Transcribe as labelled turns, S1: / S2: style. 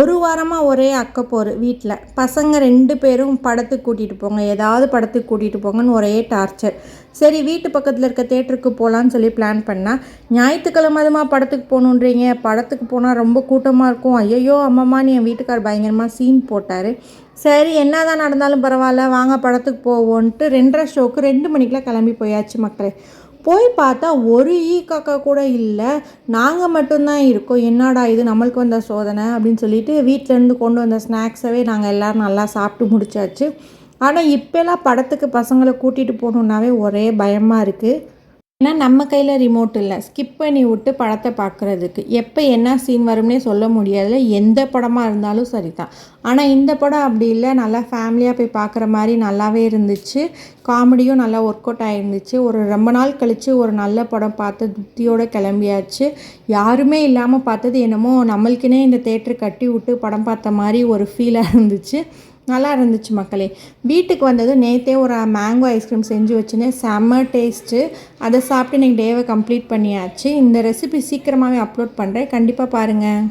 S1: ஒரு வாரமாக ஒரே அக்கப்போர் வீட்டில் பசங்க ரெண்டு பேரும் படத்துக்கு கூட்டிகிட்டு போங்க. ஏதாவது படத்துக்கு கூட்டிகிட்டு போங்கன்னு ஒரே டார்ச்சர். சரி வீட்டு பக்கத்தில் இருக்க தேட்டருக்கு போகலான்னு சொல்லி பிளான் பண்ணால் ஞாயிற்றுக்கிழமை அதுமா படத்துக்கு போகணுன்றீங்க. படத்துக்கு போனால் ரொம்ப கூட்டமாக இருக்கும். ஐயையோ அம்மம்மான்னு என் வீட்டுக்கார் பயங்கரமாக சீன் போட்டார். சரி என்ன தான் நடந்தாலும் பரவாயில்ல. வாங்க படத்துக்கு போவோன்ட்டு ரெண்டரை ஷோக்கு ரெண்டு மணிக்கெலாம் கிளம்பி போயாச்சு மக்களே. போய் பார்த்தா ஒரு ஈ காக்கா கூட இல்லை. நாங்கள் மட்டும்தான் இருக்கோம். என்னடா இது? நம்மளுக்கு வந்த சோதனை அப்படின்னு சொல்லிட்டு வீட்டிலேருந்து கொண்டு வந்த ஸ்நாக்ஸவே நாங்கள் எல்லோரும் நல்லா சாப்பிட்டு முடிச்சாச்சு. ஆனால் இப்போலாம் படத்துக்கு பசங்களை கூட்டிகிட்டு போகணுன்னாவே ஒரே பயமாக இருக்குது ஏன்னா நம்ம கையில் ரிமோட் இல்லை. ஸ்கிப் பண்ணி விட்டு படத்தை பார்க்குறதுக்கு. எப்போ என்ன சீன் வரும்னே சொல்ல முடியாதுல. எந்த படமாக இருந்தாலும் சரி தான் ஆனால் இந்த படம் அப்படி இல்லை. நல்லா ஃபேமிலியாக போய் பார்க்குற மாதிரி நல்லாவே இருந்துச்சு. காமெடியும் நல்லா ஒர்க் அவுட் ஆகிருந்துச்சு ஒரு ரொம்ப நாள் கழித்து ஒரு நல்ல படம் பார்த்து திருப்தியோடு கிளம்பியாச்சு. யாருமே இல்லாமல் பார்த்தது என்னமோ நம்மளுக்குனே இந்த தேட்டர் கட்டி விட்டு படம் பார்த்த மாதிரி ஒரு ஃபீலாக இருந்துச்சு. நல்லா இருந்துச்சு மக்களே. வீட்டுக்கு வந்தது நேற்றே ஒரு மேங்கோ ஐஸ்கிரீம் செஞ்சு வச்சுருந்தேன் செம்ம டேஸ்ட்டு அதை சாப்பிட்டு இன்றைக்கி டேவை கம்ப்ளீட் பண்ணியாச்சு. இந்த ரெசிபி சீக்கிரமாகவே அப்லோட் பண்ணுறேன் கண்டிப்பாக பாருங்கள்